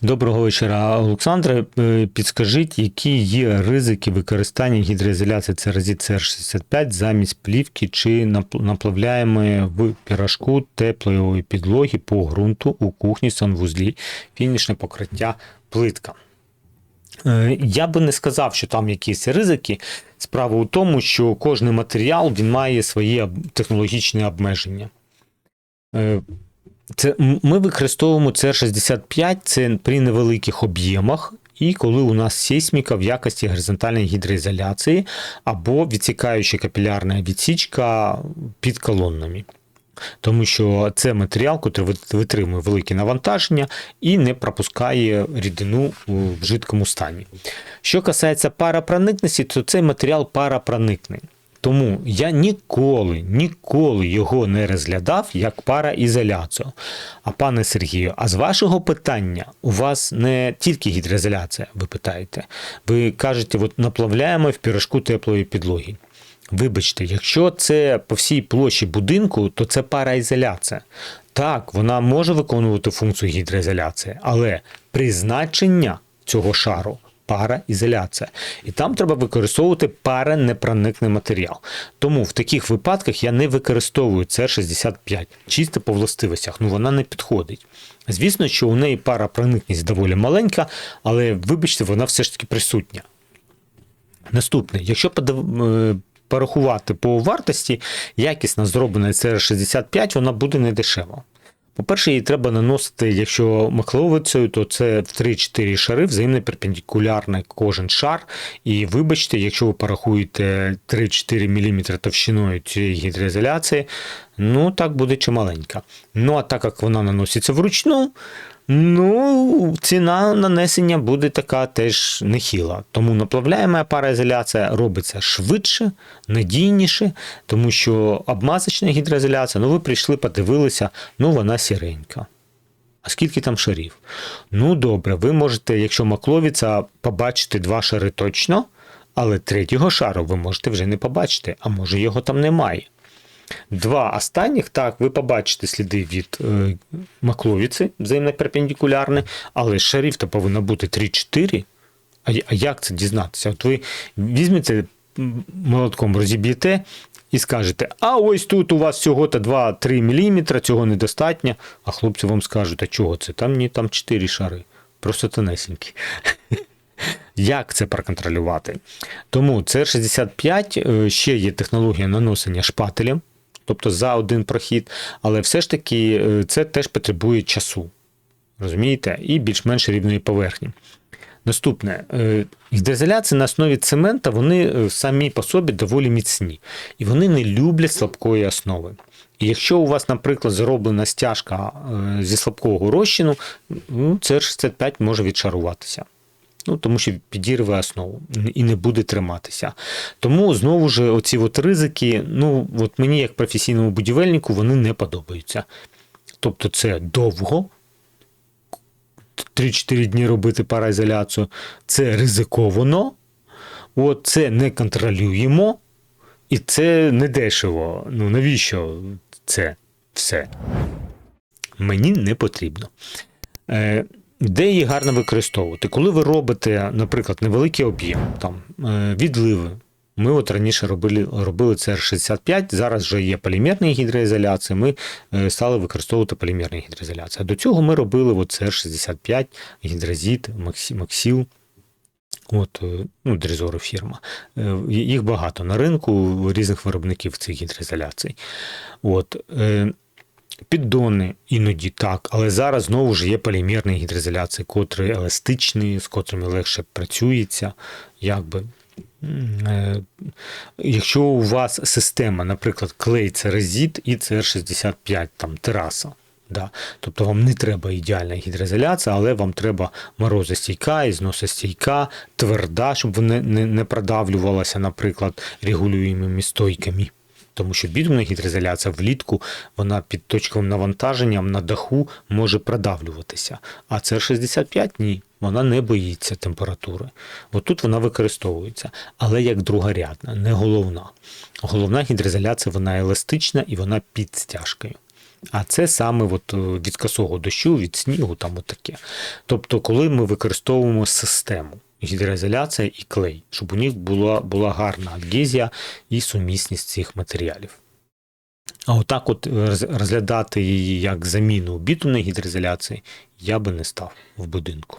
Доброго вечора, Олександре. Е, Підскажіть, які є ризики використання гідроізоляції церезит ЦР65 замість плівки чи нап- наплавляємої в пірашку теплої підлоги по ґрунту у кухні, санвузлі, фінішне покриття плитка? Е, Я би не сказав, що там якісь ризики. Справа у тому, що кожний матеріал він має свої технологічні обмеження. Це, ми використовуємо CR65 це при невеликих об'ємах, і коли у нас сейсміка в якості горизонтальної гідроізоляції або відсікаюча капілярна відсічка під колоннами. Тому що це матеріал, який витримує великі навантаження і не пропускає рідину в жидкому стані. Що касається парапроникності, то цей матеріал парапроникний. Тому я ніколи, ніколи його не розглядав як параізоляцію. А пане Сергію, а з вашого питання, у вас не тільки гідроізоляція, ви питаєте. Ви кажете, от наплавляємо в пірожку теплої підлоги. Вибачте, якщо це по всій площі будинку, то це параізоляція. Так, вона може виконувати функцію гідроізоляції, але призначення цього шару параізоляція. І там треба використовувати паранепроникний матеріал. Тому в таких випадках я не використовую це 65 чисто по властивостях. Ну вона не підходить. Звісно, що у неї парапроникність доволі маленька, але вибачте, вона все ж таки присутня. Наступне, якщо подав- е, порахувати по вартості, якісно зроблена CR65, вона буде не дешева. По-перше, її треба наносити, якщо махловицею, то це в 3-4 шари, взаємно перпендикулярний кожен шар. І вибачте, якщо ви порахуєте 3-4 мм товщиною цієї гідроізоляції, ну так буде чималенька. Ну а так як вона наноситься вручну, ну ціна нанесення буде така теж нехила. Тому наплавляєма параізоляція робиться швидше, надійніше, тому що обмазочна гідроізоляція, ну ви прийшли, подивилися, ну вона сіренька. А скільки там шарів? Ну добре, ви можете, якщо макловіця, побачити два шари точно, але третього шару ви можете вже не побачити, а може його там немає. Два останніх, так, ви побачите сліди від е, макловіці, взаємно перпендикулярні, але шарів то повинно бути 3-4. А, а як це дізнатися? От ви візьмете молотком, розіб'єте і скажете, а ось тут у вас всього-то 2-3 мм, цього недостатньо. А хлопці вам скажуть, а чого це? Там ні, там 4 шари. Просто тонесенькі. Як це проконтролювати? Тому CR65 е, ще є технологія наносення шпателем, тобто за один прохід, але все ж таки е, це теж потребує часу. Розумієте? І більш-менш рівної поверхні. Наступне, е, на основі цемента, вони е, самі по собі доволі міцні. І вони не люблять слабкої основи. І якщо у вас, наприклад, зроблена стяжка е, зі слабкого розчину, ну, CR65 може відшаруватися. Ну, тому що підірве основу і не буде триматися. Тому знову ж оці от ризики, ну от мені, як професійному будівельнику, вони не подобаються. Тобто, це довго, 3-4 дні робити параізоляцію, це ризиковано, от це не контролюємо, і це не дешево. Ну навіщо це все? Мені не потрібно. Е, де її гарно використовувати? Коли ви робите, наприклад, невеликий об'єм, там, е, відливи. Ми от раніше робили, робили CR65, зараз вже є полімерні гідроізоляції, ми е, стали використовувати полімерні гідроізоляції. А до цього ми робили от CR65, гідрозит, Максі- Максіл. От, е, ну, Дрізоро фірма. Їх багато на ринку різних виробників цих гідроізоляцій. От, Піддони іноді так, але зараз знову ж є полімерні гідроізоляції, котрі еластичні, з котрими легше працюється. Якби. Е, Якщо у вас система, наприклад, клей це резит і CR65, там тераса. Да. Тобто вам не треба ідеальна гідроізоляція, але вам треба морозостійка, і зносостійка, тверда, щоб вона не, не продавлювалася, наприклад, регулюємими стойками. Тому що бітумна гідроізоляція влітку вона під точковим навантаженням на даху може продавлюватися. А це 65 ні. Вона не боїться температури. От тут вона використовується, але як другорядна, не головна. Головна гідроізоляція вона еластична і вона під стяжкою. А це саме от е, від косого дощу, від снігу, там от таке. Тобто, коли ми використовуємо систему гідроізоляція і клей, щоб у них була, була гарна адгезія і сумісність цих матеріалів. А отак, от розглядати її як заміну бітумної гідроізоляції, я би не став в будинку.